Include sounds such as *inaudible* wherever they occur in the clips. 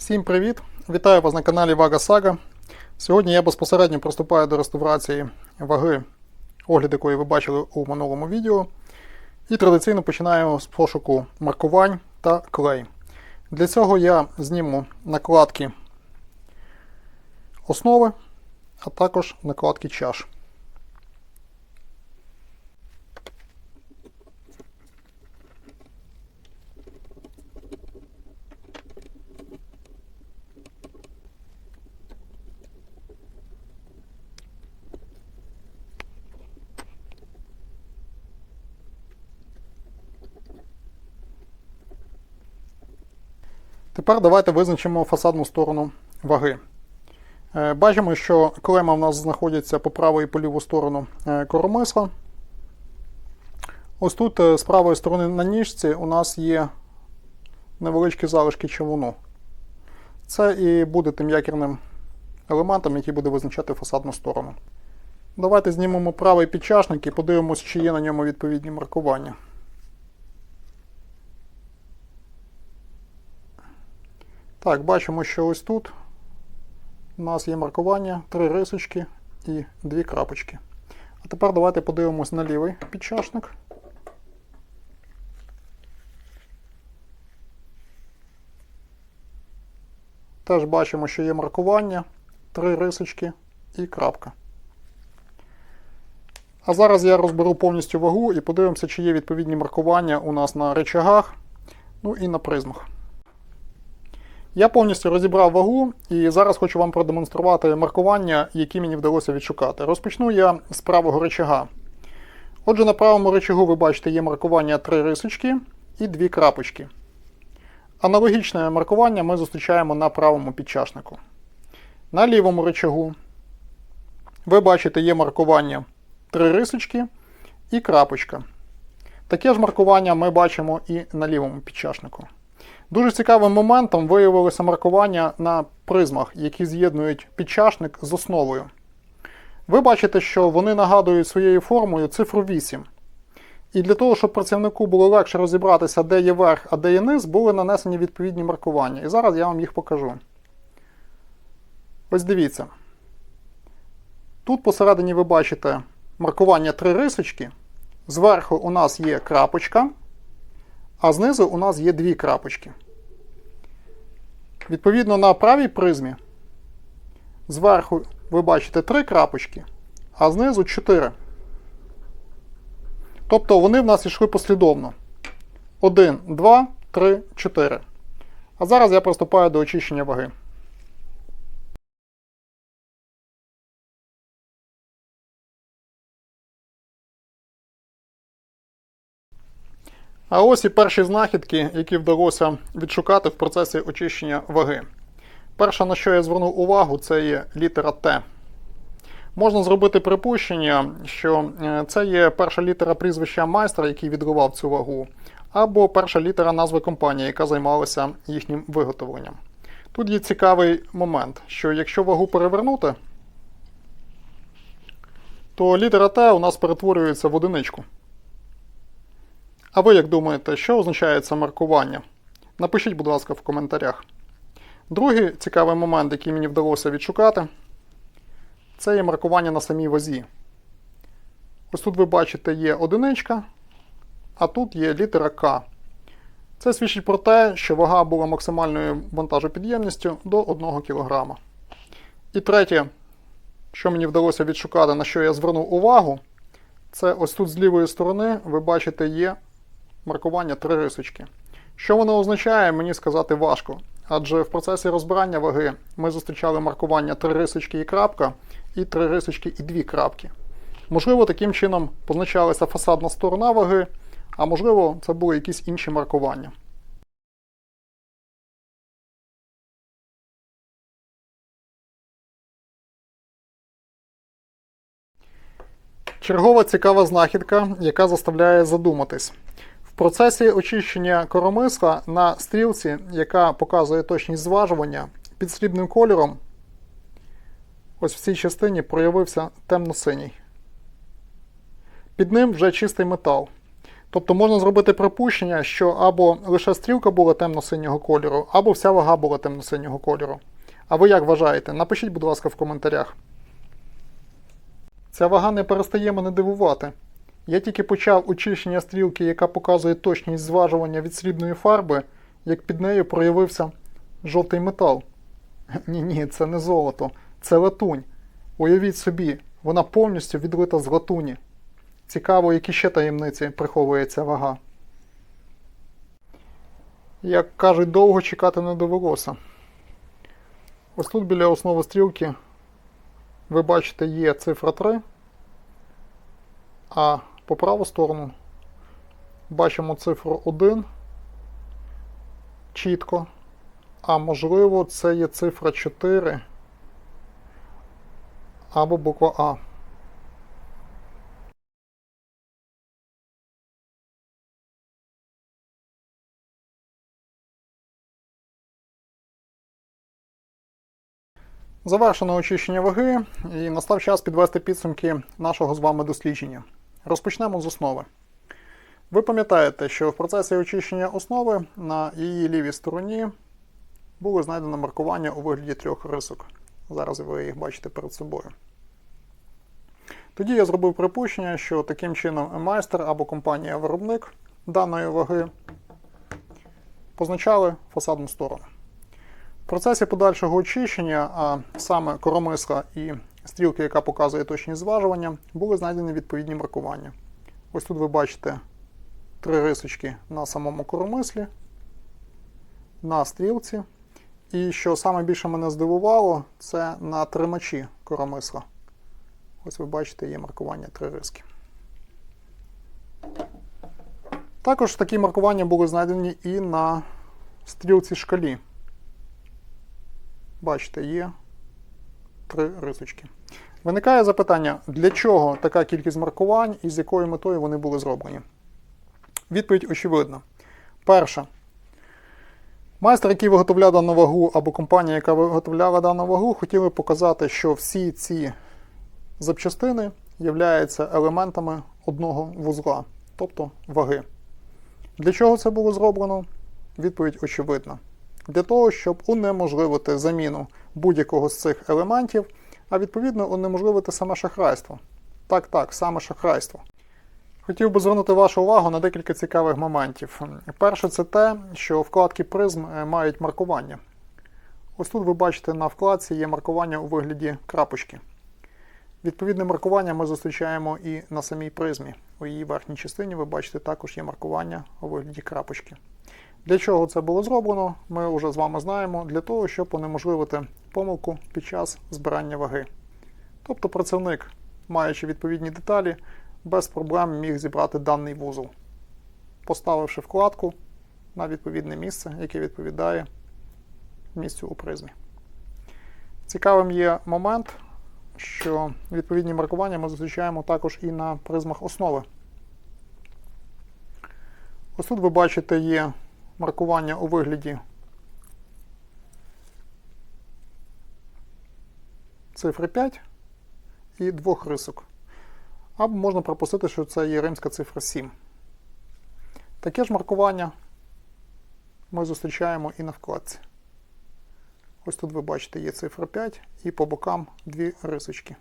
Всім привіт! Вітаю вас на каналі Вага Сага. Сьогодні я безпосередньо приступаю до реставрації ваги, огляд якої ви бачили у минулому відео. І традиційно починаю з пошуку маркувань та клей. Для цього я зніму накладки основи, а також накладки чаш. Тепер давайте визначимо фасадну сторону ваги. Е, Бачимо, що клема в нас знаходиться по праву і по ліву сторону е, коромисла. Ось тут е, з правої сторони на ніжці у нас є невеличкі залишки човуну. Це і буде тим якірним елементом, який буде визначати фасадну сторону. Давайте знімемо правий підчашник і подивимось, чи є на ньому відповідні маркування. Так, бачимо, що ось тут у нас є маркування, три рисочки і дві крапочки. А тепер давайте подивимось на лівий підчашник. Теж бачимо, що є маркування, три рисочки і крапка. А зараз я розберу повністю вагу і подивимося, чи є відповідні маркування у нас на речагах, ну і на призмах. Я повністю розібрав вагу і зараз хочу вам продемонструвати маркування, які мені вдалося відшукати. Розпочну я з правого рычага. Отже, на правому рычагу ви бачите є маркування 3 рисочки і 2 крапочки. Аналогічне маркування ми зустрічаємо на правому підчашнику. На лівому рычагу ви бачите є маркування 3 рисочки і крапочка. Таке ж маркування ми бачимо і на лівому підчашнику. Дуже цікавим моментом виявилося маркування на призмах, які з'єднують підчашник з основою. Ви бачите, що вони нагадують своєю формою цифру 8. І для того, щоб працівнику було легше розібратися, де є верх, а де є низ, були нанесені відповідні маркування. І зараз я вам їх покажу. Ось дивіться. Тут посередині ви бачите маркування три рисочки. Зверху у нас є крапочка а знизу у нас є дві крапочки. Відповідно, на правій призмі зверху ви бачите три крапочки, а знизу чотири. Тобто вони в нас йшли послідовно. 1, 2, 3, 4. А зараз я приступаю до очищення ваги. А ось і перші знахідки, які вдалося відшукати в процесі очищення ваги. Перше, на що я звернув увагу, це є літера Т. Можна зробити припущення, що е, це є перша літера прізвища майстра, який відривав цю вагу, або перша літера назви компанії, яка займалася їхнім виготовленням. Тут є цікавий момент, що якщо вагу перевернути, то літера Т у нас перетворюється в одиничку. А ви як думаєте, що означає це маркування? Напишіть, будь ласка, в коментарях. Другий цікавий момент, який мені вдалося відшукати, це є маркування на самій вазі. Ось тут ви бачите є одиничка, а тут є літера К. Це свідчить про те, що вага була максимальною вантажопідємністю до 1 кг. І третє, що мені вдалося відшукати, на що я звернув увагу, це ось тут з лівої сторони ви бачите є маркування три рисочки. Що воно означає, мені сказати важко. Адже в процесі розбирання ваги ми зустрічали маркування три рисочки і крапка, і три рисочки і дві крапки. Можливо, таким чином позначалася фасадна сторона ваги, а можливо, це були якісь інші маркування. Чергова цікава знахідка, яка заставляє задуматись. Процесі очищення коромисла на стрілці, яка показує точність зважування, під срібним кольором, ось в цій частині проявився темно-синій. Під ним вже чистий метал. Тобто можна зробити припущення, що або лише стрілка була темно-синього кольору, або вся вага була темно-синього кольору. А ви як вважаєте? Напишіть, будь ласка, в коментарях. Ця вага не перестає мене дивувати. Я тільки почав очищення стрілки, яка показує точність зважування від срібної фарби, як під нею проявився жовтий метал. *laughs* Ні, ні, це не золото, це латунь. Уявіть собі, вона повністю відлита з латуні. Цікаво, які ще таємниці приховує ця вага. Як кажуть, довго чекати не довелося. Ось тут біля основи стрілки ви бачите є цифра 3, а по праву сторону бачимо цифру 1 чітко. А можливо, це є цифра 4 або буква А. Завершено очищення ваги і настав час підвести підсумки нашого з вами дослідження. Розпочнемо з основи. Ви пам'ятаєте, що в процесі очищення основи на її лівій стороні було знайдено маркування у вигляді трьох рисок. Зараз ви їх бачите перед собою. Тоді я зробив припущення, що таким чином майстер або компанія-виробник даної ваги позначали фасадну сторону. В процесі подальшого очищення, а саме коромисла і стрілки, яка показує точність зважування, були знайдені відповідні маркування. Ось тут ви бачите три рисочки на самому коромислі, на стрілці. І що саме більше мене здивувало, це на тримачі коромисла. Ось ви бачите, є маркування три риски. Також такі маркування були знайдені і на стрілці шкалі. Бачите, є три рисочки. Виникає запитання, для чого така кількість маркувань і з якою метою вони були зроблені? Відповідь очевидна. Перша. Майстер, який виготовляв дану вагу, або компанія, яка виготовляла дану вагу, хотіли показати, що всі ці запчастини являються елементами одного вузла, тобто ваги. Для чого це було зроблено? Відповідь очевидна. Для того, щоб унеможливити заміну будь-якого з цих елементів, а відповідно унеможливити саме шахрайство. Так, так, саме шахрайство. Хотів би звернути вашу увагу на декілька цікавих моментів. Перше, це те, що вкладки призм е, мають маркування. Ось тут ви бачите на вкладці є маркування у вигляді крапочки. Відповідне маркування ми зустрічаємо і на самій призмі. У її верхній частині ви бачите також є маркування у вигляді крапочки. Для чого це було зроблено, ми вже з вами знаємо, для того, щоб унеможливити помилку під час збирання ваги. Тобто працівник, маючи відповідні деталі, без проблем міг зібрати даний вузол, поставивши вкладку на відповідне місце, яке відповідає місцю у призмі. Цікавим є момент, що відповідні маркування ми зустрічаємо також і на призмах основи. Ось тут ви бачите є маркування у вигляді цифри 5 і двох рисок. Або можна пропустити, що це є римська цифра 7. Таке ж маркування ми зустрічаємо і на вкладці. Ось тут ви бачите є цифра 5 і по бокам дві рисочки.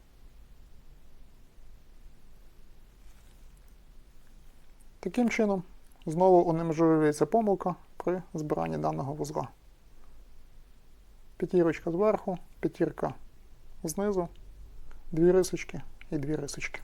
Таким чином, знову унеможливлюється помилка при збиранні даного вузла. П'ятірочка зверху, п'ятірка знизу, дві рисочки і дві рисочки.